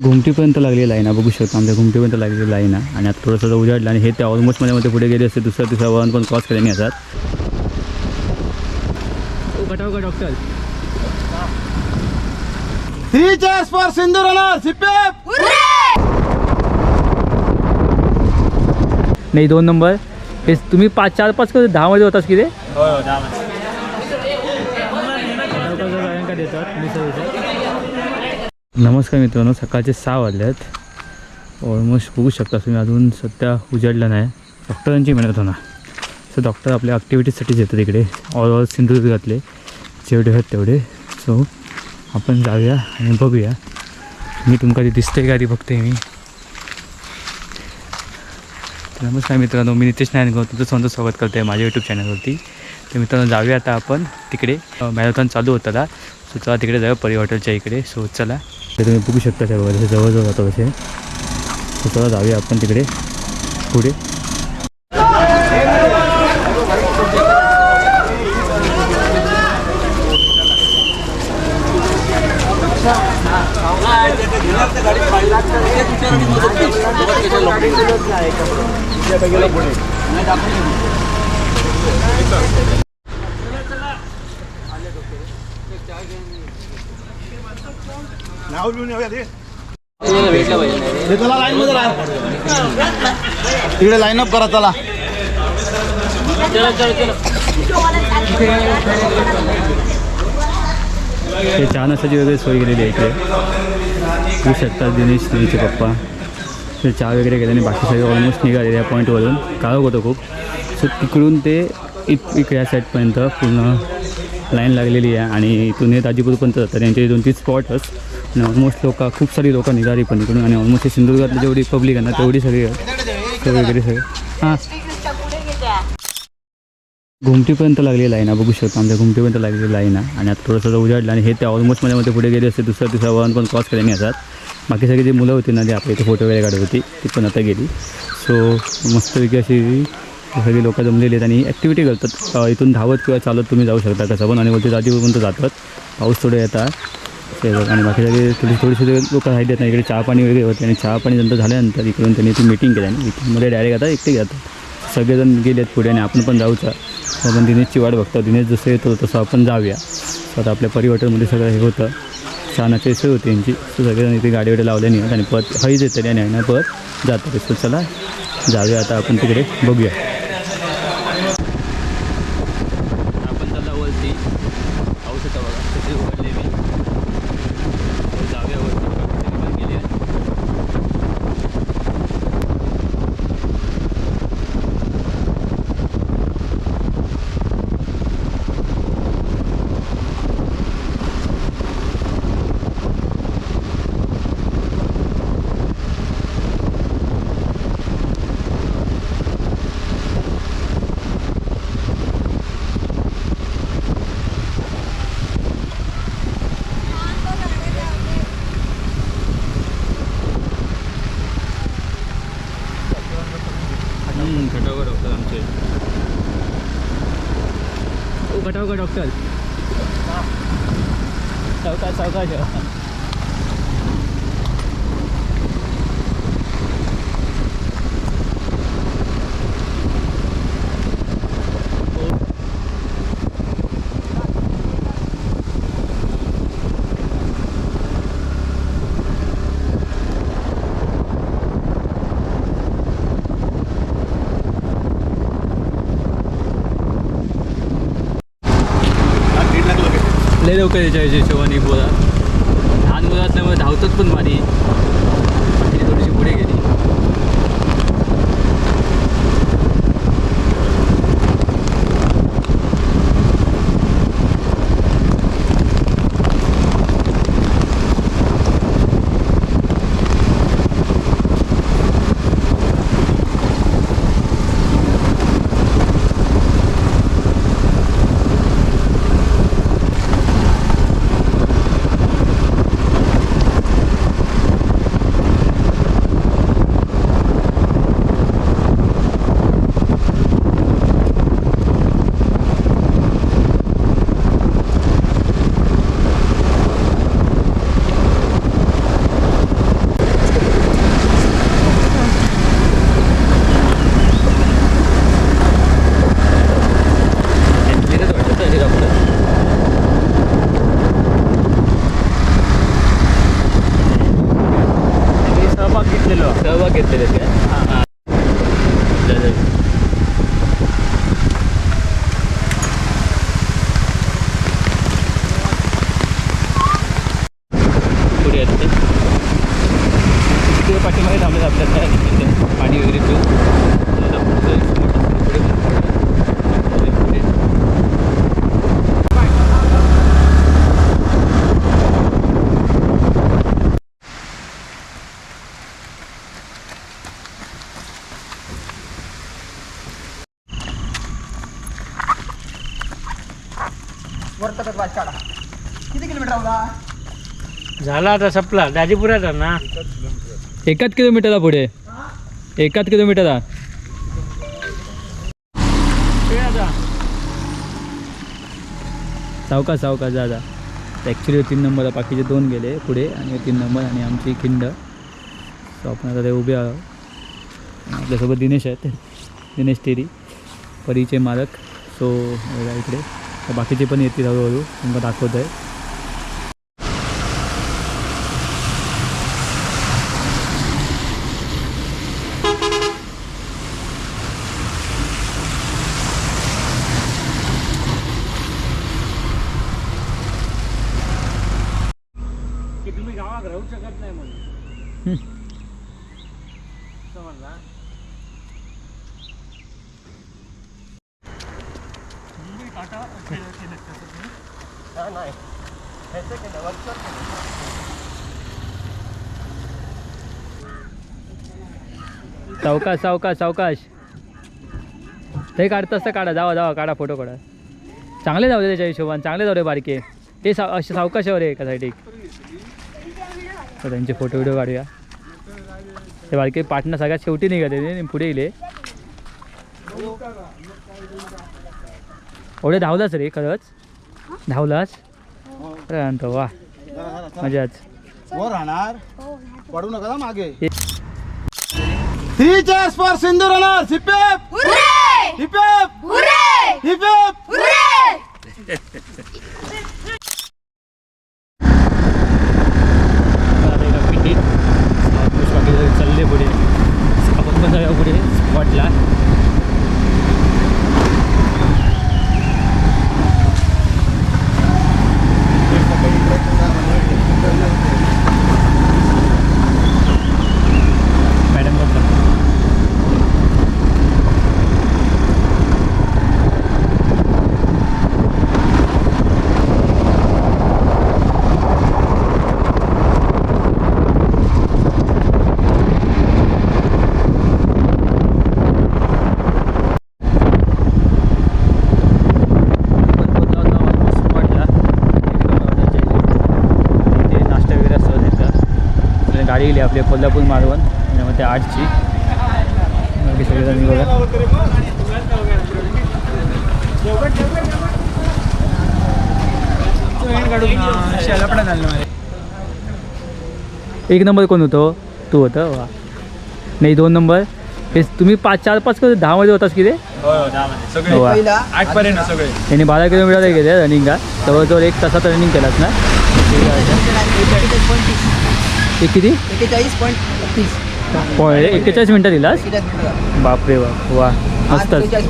घुमटीपर्यंत लागलेली आहे. ना बघू शकतो आमच्या घुमटीपर्यंत लागलेली आहे. ना आणि आता थोडंसं उजाडलं आणि हे त्या ऑलमोस्टमध्ये मध्ये पुढे गेले असते. दुसऱ्या तिसऱ्या वळण पण क्रॉस केल्याने येतात. गटाव का doctor three cheers for Sindhu runner सिपेप नाही दोन नंबर. हे तुम्ही पाच चार पाच कधी दहामध्ये होतास की रे नमस्कार मित्रांनो सकाळचे सहा वाजले आहेत ऑलमोस्ट बघू शकता तुम्ही अजून सध्या उजाडलं नाही. डॉक्टरांची मेहनत होणार. सो डॉक्टर आपल्या ॲक्टिव्हिटीजसाठीच येतात इकडे. ऑल ओव्हर सिंधुदुर्गातले जेवढे आहेत तेवढे. सो आपण जाऊया आणि बघूया. मी तुमका ती दिसते गाडी बघते मी. नमस्कार मित्रांनो मी नितेश नायनगाव तुमचं स्वतः स्वागत करते माझ्या यूट्यूब चॅनलवरती तर मित्रांनो जाऊया आता आपण तिकडे. मॅरेथॉन चालू होता ना सो चला तिकडे जाऊया परी हॉटेलच्या इकडे. सो चला. ते तुम्ही बघू शकता त्या बघा जवळजवळ जातो असे. चला जाऊया आपण तिकडे. पुढे. नाव लिहून येऊया रे हे चला लाईन मध्ये राहा. तिकडे लाईन अप करा चला. ते चहा नाश्त्याची वगैरे सोय केलेली आहे इकडे. बघू शकता दिनेश दिनेशचे पप्पा. ते चहा वगैरे केल्याने बाकी सगळे ऑलमोस्ट निघाले या पॉईंटवरून काळोख होतं खूप. सो तिकडून ते इत इकडे या साईडपर्यंत पूर्ण लाईन लागलेली आहे आणि इथून हे ताजीपूरपर्यंत जातात. त्यांचे दोन तीन स्पॉटच आणि ऑलमोस्ट लोक खूप सारी लोकं निघाली पण इकडून. आणि ऑलमोस्ट सिंधुदुर्गातली जेवढी पब्लिक आहे ना तेवढी सगळी वगैरे सगळे. हां. घुमटीपर्यंत लागलेलं आहे ना बघू शकतो आमच्या घुमटीपर्यंत लाईन आहे आणि आता थोडंसं उजाडलं आणि हे त्या ऑलमोस्टमध्ये पुढे गेले असते दुसऱ्या दुसऱ्या वळण पण क्रॉस केल्याने येतात बाकी सगळी जी मुलं होती ना ते आपल्या इथे फोटो वगैरे काढत होती ती पण आता गेली. सो मस्तपैकी अशी सगळी लोकं जमलेली आहेत आणि ॲक्टिव्हिटी करतात. इथून धावत किंवा चालत तुम्ही जाऊ शकता कसं पण आणि वरती जातीपर्यंत जातात. पाऊस थोडे येतात. ते आणि बाकी सगळे थोडी थोडीशी लोक राहिली आहेत ना इकडे चहा पाणी वगैरे होते आणि चहा पाणी नंतर झाल्यानंतर इकडून त्यांनी ती मीटिंग केली आणि मीटिंगमध्ये डायरेक्ट आता एकटे जातात सगळेजण गेले आहेत पुढे आणि आपण पण जाऊचा. आपण दिनेशची वाट बघतो. दिनेश जसं येतो तसं आपण जाऊया. तर आपल्या परी सगळं हे होतं. छानाची सोय होती यांची. सगळेजण इथे गाडी वगैरे लावले नाही आणि परत हईच येते आणि ना परत जातात. चला जाऊया आता आपण तिकडे. बघूया आपण चला वरती पाऊस होता बघा तिथे उघडले मी जाऊया वरती गेली घटाव का डॉक्टर आमचे ओ घटाव का डॉक्टर सावकाश सावकाश लय लवकर याच्या हिशोबाने किती किलोमीटर होता झाला आता संपला. दाजीपुरात ना? एकाच किलोमीटरला पुढे. एकाच किलोमीटरला. सावका सावका जा जा. ॲक्च्युली तीन नंबर बाकीचे दोन गेले पुढे आणि तीन नंबर आणि आमची खिंड. सो आपण आता ते उभे आहोत. आपल्यासोबत दिनेश आहेत. दिनेश तेरी. परीचे मालक. सो बघा इकडे. तर बाकीचे पण येतील हळूहळू. तुम्हाला दाखवत आहे की तुम्ही गावात राहू शकत नाही म्हणून हं. समजला सावकाश सावकाश सावकाश. ते काढतं असतं काढा. जावा जावा काढा फोटो काढा. चांगले जाऊ दे त्याच्या हिशोबाने. चांगले जाऊ दे बारके. ते साव असे सावकाशावर आहे एकासाठी. तर त्यांचे फोटो व्हिडिओ काढूया. ते बारके पाटणं सगळ्यात शेवटी निघाले ते पुढे येईल एवढे धावलाच रे खरंच? धावलाच अरे आणतो वा. मजाच. वर राहणार? पडू नका ना मागे. हे- three cheers for Sindhu runner hip hip hip hip hip hip आता एका पिंडीत ऑलमोस्ट बाकी सगळे चालले पुढे आपण पण जाऊया पुढे स्पॉटला मॅडम बोलतात ते नाश्ता वगैरे असतो गेली आपली कोल्हापूर मालवण त्याच्यामध्ये आठची. बाकी सगळेजण बघा एक नंबर कोण होतो? तू होतं? वा. नाही दोन नंबर. हे तुम्ही पाच चार पाच कधी दहामध्ये होतास की रे? वा. आठ पर्यंत सगळे. यांनी बारा किलोमीटर गेले रनिंगला. जवळजवळ एक तासात रनिंग केलास ना? ते किती? एक्केचाळीस पॉईंट तीस. होय एक्केचाळीस मिनटं दिलास? बापरे बाप वा मस्तच. मिनिटात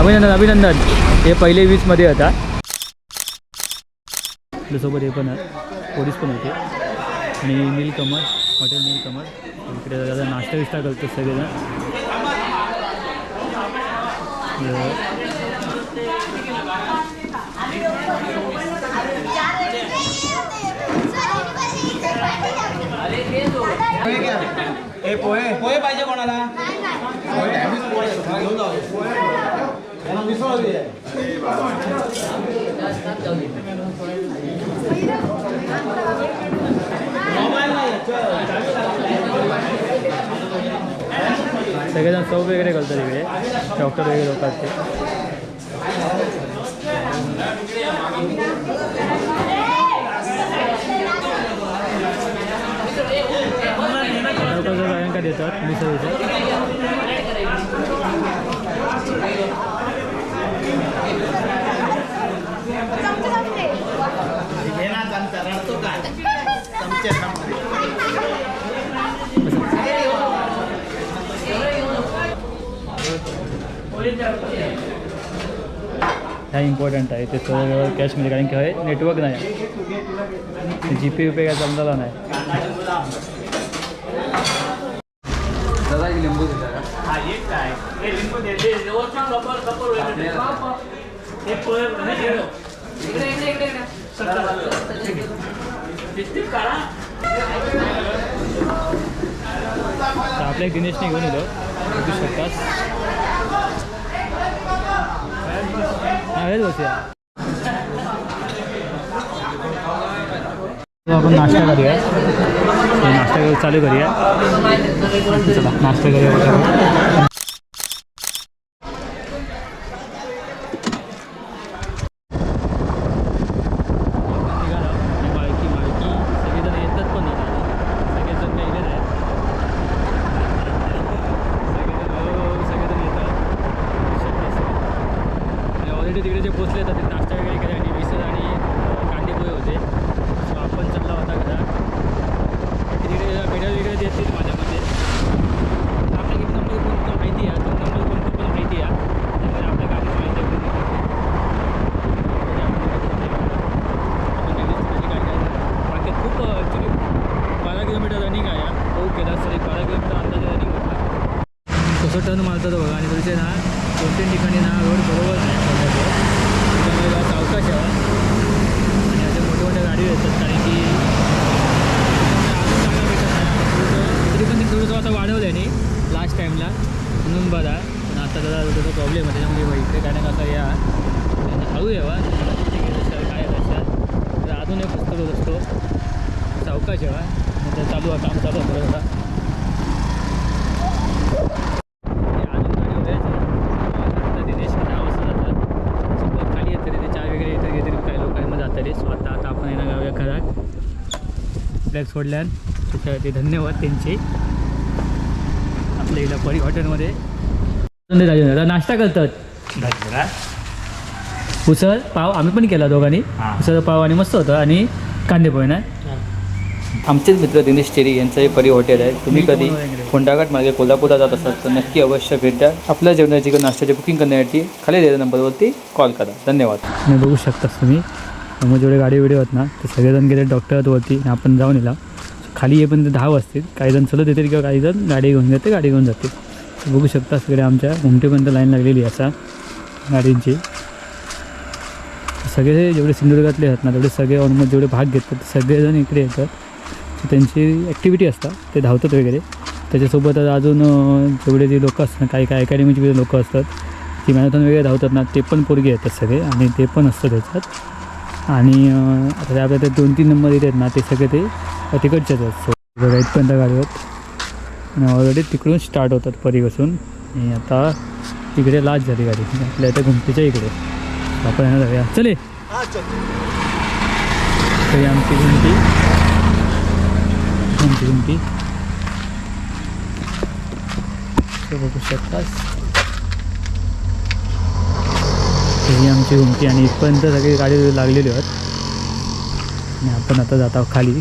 अभिनंदन अभिनंदन. हे पहिले वीसमध्ये होता. आपल्यासोबत हे पण पोलीस पण होते. आणि नीलकमल हॉटेल नीलकमल इकडे दादा नाश्ता विष्टा करतो सगळेजण. तर पोहे पोहे पाहिजे कोणाला सगळेजण चव वगैरे घालतात इकडे. डॉक्टर वगैरे होतात ते डॉक्टरचं देतात मिसळ देतात ह्या इम्पॉर्टंट आहे ते सगळं कॅशमध्ये कारण की हे नेटवर्क नाही. जी पे काय जमलेला नाही. आपल्या दिनेशने घेऊन येतो बघू शकतात आपण नाश्ता करूया. नाश्ता चालू करूया. चला नाश्ता करूया पटापट. निघालो. आणि मालकी मालकी सगळेजण येतात पण आता सगळेजण काही येत आहेत सगळेजण हळूहळू सगळेजण येतात आणि ऑलरेडी तिकडे जे पोचले तर ते नाश्ता वगैरे केले आणि मिसळ आणि कांदे पोहे होते. सो आपण चालला होता घरा तिकडे मेडल वगैरे देतील माझ्यामध्ये. मते आपल्या किती नंबर कोणतं माहिती आहे दोन नंबर कोणतं पण माहिती आहे. त्यामुळे आपल्या गाडीची माहिती आहे बाकी खूप ॲक्च्युली बारा किलोमीटर रनिंग आहे हो केला तरी बारा किलोमीटर अंदाजे रनिंग होता. कसं टर्न मारतात बघा आणि तुमचे ना दोन तीन ठिकाणी ना रोड बरोबर नाही पडल्याचं. त्यामुळे जरा सावकाश यावा आणि अशा मोठ्या मोठ्या गाडी येतात कारण की अजून जागा भेटत नाही. थोडंसं- तरी पण ते थोडंसं आता वाढवलं आहे नाही लास्ट टाईमला म्हणून बघा पण आता जरा थोडंसं प्रॉब्लेम आहे त्याच्यामुळे बघ इकडे काय ना कसं या आणि हळू यावा काय लक्षात तर अजून एक पुस्तक होत असतो सावकाश यावा नंतर चालू आहे काम चालू आहे बरोबर ते अजून गाडी वगैरे आता दिनेश दहा वाजता जातात सगळं खाली येतं रे ते चहा वगैरे येतं घेते काही लोकांना जातं रे सो आता आता आपण येणार गावया घरात फ्लॅग सोडल्यान त्याच्यासाठी धन्यवाद त्यांचे. आपल्या इथं परी हॉटेलमध्ये नाश्ता करतात. उसळ पाव आम्ही पण केला दोघांनी. उसळ पाव आणि मस्त होतं. आणि कांदे पोहे ना? आमचेच मित्र दिनेश चेरी यांचं हे परी हॉटेल आहे. तुम्ही कधी फोंडाघाट मार्गे कोल्हापूरला जात असाल तर नक्की अवश्य भेट. द्या आपल्या जेवणाची किंवा नाश्त्याची बुकिंग करण्यासाठी खाली दिलेल्या नंबरवरती कॉल करा. धन्यवाद. बघू शकतास तुम्ही. मग जेवढे गाडी वेडी होत ना ते सगळेजण गेले डॉक्टर वरती आपण जाऊन येला. खाली येईपर्यंत दहा वाजतील. काही जण चलत येतील किंवा काही जण गाडी घेऊन जाते गाडी घेऊन जातील. बघू शकता सगळे आमच्या घुमटेपर्यंत लाईन लागलेली असा गाडींची. सगळे जेवढे सिंधुदुर्गातले आहेत ना तेवढे सगळे ऑलमोस्ट जेवढे भाग घेतात सगळेजण इकडे येतात. त्यांची ॲक्टिव्हिटी असतात ते धावतात वगैरे. त्याच्यासोबत अजून जेवढे जे लोक असतात काही काही अकॅडमीचे लोकं असतात ती मॅरेथॉन वगैरे धावतात ना ते पण पोरगे येतात सगळे आणि ते पण असतं त्याच्यात. आणि आता ते आपल्या ते दोन तीन नंबर येतात ना ते सगळे ते अं, तिकडचेच आहेत. सो बघा इथपर्यंत गाडी होत आणि ऑलरेडी तिकडून स्टार्ट होतात परीपासून आणि आता तिकडे लाच झाली गाडी. आपल्या इथे घुमतीच्या इकडे. आपण येणार जाऊया. चले. तरी आमची घुमती. घुमती. घुमती बघू शकतास. ही आमची घुमती आणि इथपर्यंत सगळी गाडी लागलेली आहेत. आणि आपण आता जात आहोत खाली.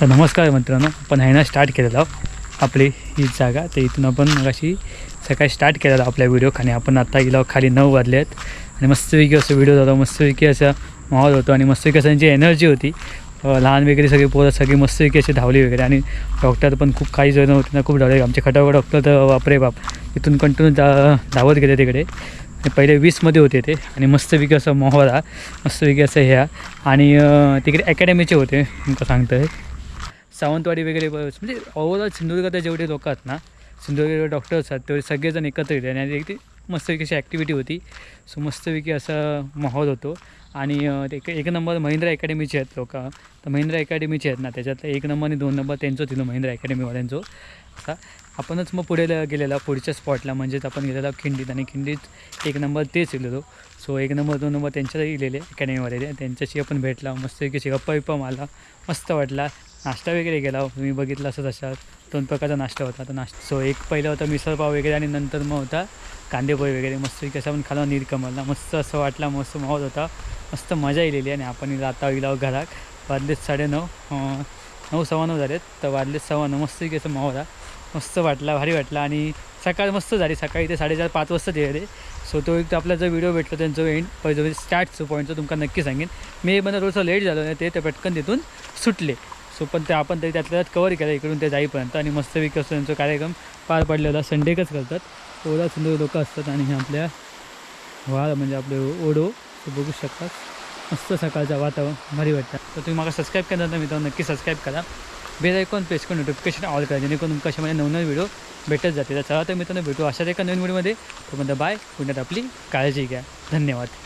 तर नमस्कार मित्रांनो आपण आहे ना स्टार्ट केलेलं आहोत. आपली ही जागा तर इथून आपण अशी सकाळी स्टार्ट केलेला आपल्या व्हिडिओ आणि आपण आता गेलो खाली नऊ वाजले आहेत. आणि मस्तपैकी असं व्हिडिओ जातो मस्तपैकी असा माहोल होतो आणि मस्तपैकी असं त्यांची एनर्जी होती लहान वगैरे सगळे पोरं सगळी मस्तपैकी असे धावली वगैरे. आणि डॉक्टर पण खूप काही जण होते ना खूप धावले. आमचे खटावं डॉक्टर तर बापरे बाप. इथून कंटिन्यू जा धावत गेले तिकडे. पहिले वीसमध्ये होते ते. आणि मस्तपैकी असं मोहरा मस्तपैकी असं ह्या. आणि तिकडे अकॅडमीचे होते तुमचं सांगतं आहे सावंतवाडी वगैरे म्हणजे ओव्हरऑल सिंधुदुर्गात जेवढे लोक आहेत ना सिंधुदुर्ग डॉक्टर्स आहेत तेवढे सगळेजण एकत्र येते आणि एक मस्तपैकी अशी ॲक्टिव्हिटी होती. सो मस्तपैकी असा माहोल होतो. आणि ते एक एक नंबर महिंद्रा अकॅडमीचे आहेत लोक. तर महिंद्रा अकॅडमीचे आहेत ना त्याच्यातलं एक नंबर आणि दोन नंबर त्यांचं दिलं महिंद्रा अकॅडमीवाल्यांचं असा. आपणच मग पुढे गेलेला पुढच्या स्पॉटला म्हणजेच आपण गेलेला खिंडीत आणि खिंडीत एक नंबर तेच गेलेलो सो एक नंबर दोन नंबर त्यांच्याही गेलेले अकॅडमीवाले त्यांच्याशी आपण भेटला मस्तपैकी गप्पा विप्पा मारला मस्त वाटला. नाश्ता वगैरे केला मी बघितला असं तशा दोन प्रकारचा नाश्ता होता. तर नाश्ता सो एक पहिला होता मिसळपाव वगैरे आणि नंतर मग होता कांदेपोहे वगैरे. मस्त कसं आपण खाला नीरकमलला मस्त असं वाटला मस्त माहोल होता. मस्त मजा येलेली आणि आपण आता गेलो घरात. वाजलेच साडेनऊ नऊ. नऊ सव्वा नऊ झालेत. तर वाजलेच सव्वा नऊ. मस्त असं माहोल हा मस्त वाटला भारी वाटला आणि सकाळ मस्त झाली. सकाळी ते साडेचार पाच वाजता ते सो तो एक आपला जो व्हिडिओ भेटला त्यांचं एंड पहिले स्टार्टचं पॉईंटचं तुमका नक्की सांगेन. मी पण थोडंसं लेट झालो नाही ते ते पटकन तिथून सुटले. सो पण ते आपण तरी त्यातल्या त्यात कवर केलं इकडून ते जाईपर्यंत आणि मस्तपैकी असतो त्यांचा कार्यक्रम पार पडलेला. संडेकच करतात. ओला सुंदर लोक असतात आणि हे आपल्या व्हाळ म्हणजे आपले ओढो. ते बघू शकतात मस्त सकाळचं वातावरण भारी वाटतं. तर तुम्ही मला सबस्क्राईब केलं तर मित्रांनो नक्की सबस्क्राईब करा. बेल आयकॉन प्रेस करून नोटिफिकेशन ऑल करा जेणेकरून तुमच्या अशामध्ये नवनवीन व्हिडिओ भेटत जाते तर चला तर मित्रांनो भेटू अशाच एका नवीन व्हिडिओमध्ये तोपर्यंत बाय पुण्यात आपली काळजी घ्या. धन्यवाद.